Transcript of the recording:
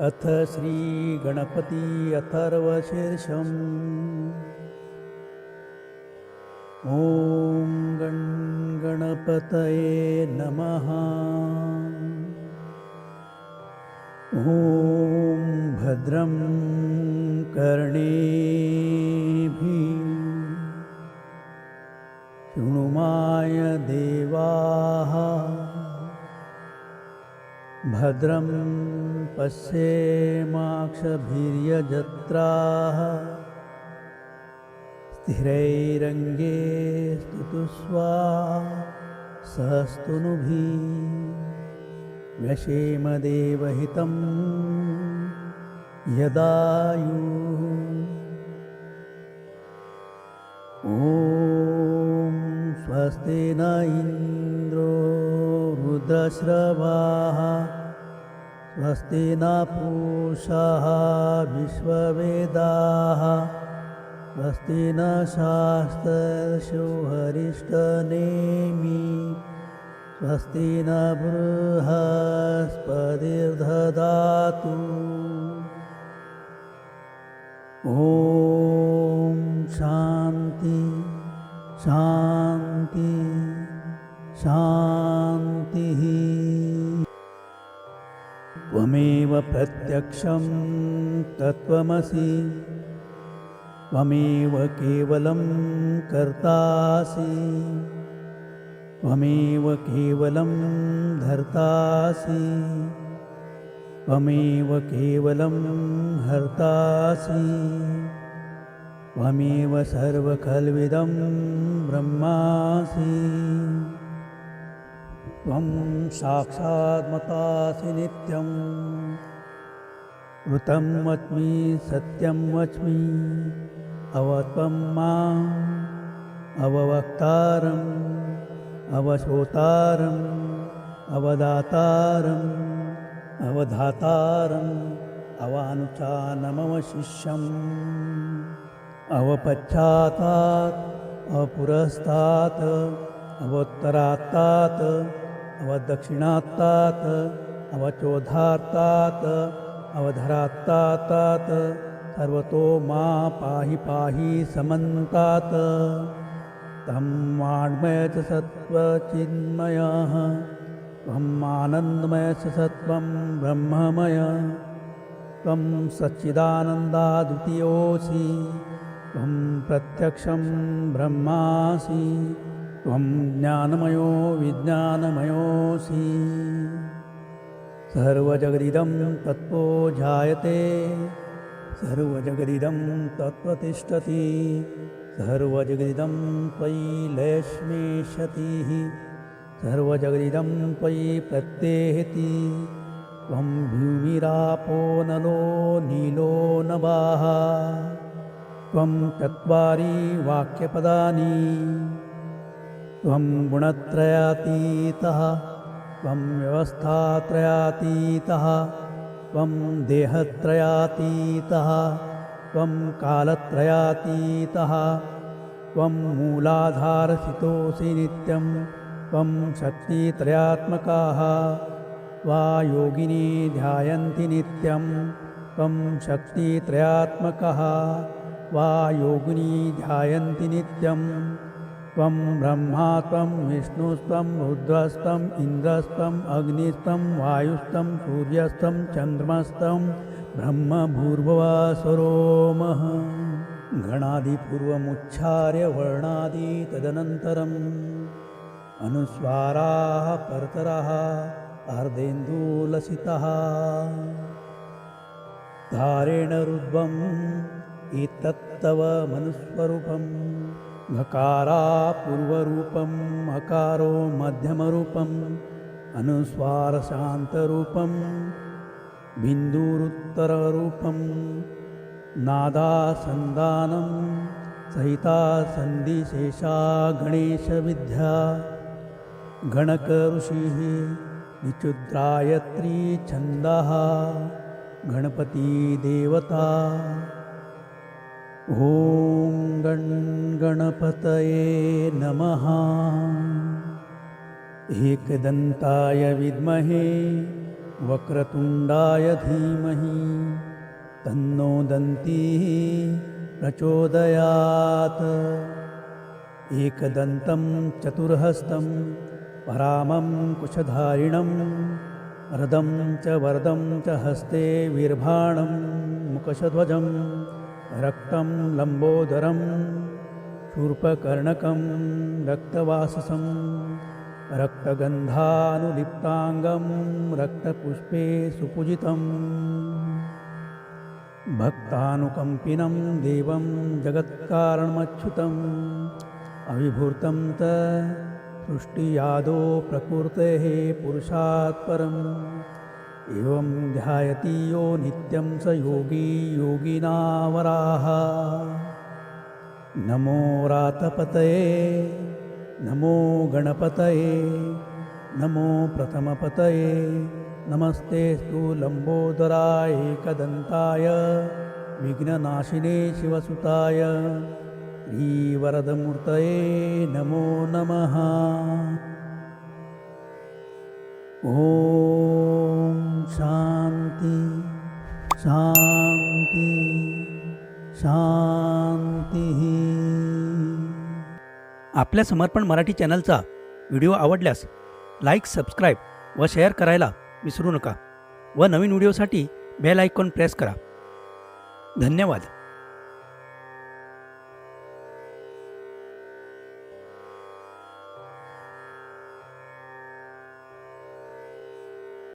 अथ श्रीगणपति अथर्वशीर्षम्। ॐ गण गणपतये नमः। ॐ भद्रं कर्णेभिः। शृणुमाय देवाः भद्रं पश्येमाक्षभिर्यजत्राः स्थिरैरङ्गे स्तुतुस्वा सहस्तुनुभिः व्यशेमदेवहितं यदायुः। ॐ स्वस्ति न इन्द्रो रुद्रश्रवाः स्वस्ति न पूषाः विश्ववेदाः। स्वस्ति न शास्त्रशो हरिष्ठनेमि स्वस्ति न बृहस्पतिर्दधातु ॐ शान्ति शान्ति प्रत्यक्षं तत्त्वमसि त्वमेव केवलं कर्तासि। त्वमेव केवलं धर्तासि। त्वमेव केवलं हर्तासि। त्वमेव सर्वखल्विदं ब्रह्मासि। त्वं साक्षात्मतासि नित्यम् ऋतं वच्मि सत्यं वच्मि अवत्वं माम् अववक्तारम् अवशोतारम् अवदातारम् अवधातारम् अवानुचानमवशिष्यम्। अवपश्चातात् अपुरस्तात् अवोत्तरात्तात् अवदक्षिणात्तात् अवचोधार्तात् अवधरात्तात् सर्वतो मा पाहि पाहि समन्तात्। तं वाङ्मय च सत्त्वचिन्मयः। त्वम् आनन्दमय च सत्त्वं ब्रह्ममय। त्वं सच्चिदानन्दाद्वितीयोऽसि। त्वं प्रत्यक्षं ब्रह्मासि। त्वं ज्ञानमयो विज्ञानमयोऽसि सर्वजगदिदं तत्त्वो जायते सर्वजगदिदं तत्त्वतिष्ठति सर्वजगदिदं त्वयि लक्ष्मीशतिः सर्वजगदिदं त्वयि प्रत्येहति। त्वं भूमिरापो नलो नीलो नवाः त्वं चत्वारि वाक्यपदानि। त्वं गुणत्रयातीतः त्वं व्यवस्थात्रयातीतः त्वं देहत्रयातीतः, त्वं कालत्रयातीतः, त्वं मूलाधारसितोऽसि नित्यं, त्वं शक्तित्रयात्मकाः वा योगिनी ध्यायन्ति नित्यं, त्वं शक्तित्रयात्मकः वा योगिनी ध्यायन्ति त्वं ब्रह्मा त्वं विष्णुस्त्वं रुद्रस्त्वम् इन्द्रस्त्वम् अग्निस्त्वं वायुस्त्वं सूर्यस्त्वं चन्द्रमस्त्वं ब्रह्मभूर्भुवस्वरोमः गणादिपूर्वमुच्चार्य वर्णादि तदनन्तरम् अनुस्वाराः परतरः अर्धेन्दूलसितः धारेण रुद्वम् एतत्तव मनुस्वरूपम् घकारा पूर्वरूपम् अकारो मध्यमरूपम् अनुस्वारशान्तरूपम् बिन्दुरुत्तररूपं नादासन्दानं सहिता सन्धिशेषा गणेशविद्या गणकऋषिः विचुद्रायत्री छन्दः गणपतिदेवता ॐ गण गणपतये नमः। एकदन्ताय विद्महे वक्रतुण्डाय धीमहि तन्नो दन्तिः प्रचोदयात्। एकदन्तं चतुर्हस्तं परामं कुशधारिणं रदं च वरदं च हस्ते वीर्भाणं मुकशध्वजं रक्तं लम्बोदरं शूर्पकर्णकं रक्तवाससं रक्तगन्धानुलिप्ताङ्गं रक्तपुष्पे सुपूजितम् भक्तानुकम्पिनं देवं जगत्कारणमच्युतम् अविभूतं च सृष्टियादो प्रकृतेः पुरुषात् परम् एवं ध्यायति यो नित्यं स योगी योगिनावराः। नमो रातपतये नमो गणपतये नमो प्रथमपतये नमस्तेऽस्तु लम्बोदराय एकदन्ताय विघ्ननाशिने शिवसुताय श्रीवरदमूर्तये नमो नमः। ॐ शान्ति शान्ति शान्तिः आपल्या समर्पण मराठी चॅनलचा व्हिडिओ आवडल्यास लाईक सबस्क्राईब व शेअर करायला विसरू नका व नवीन व्हिडिओसाठी बेल आयकॉन प्रेस करा. धन्यवाद.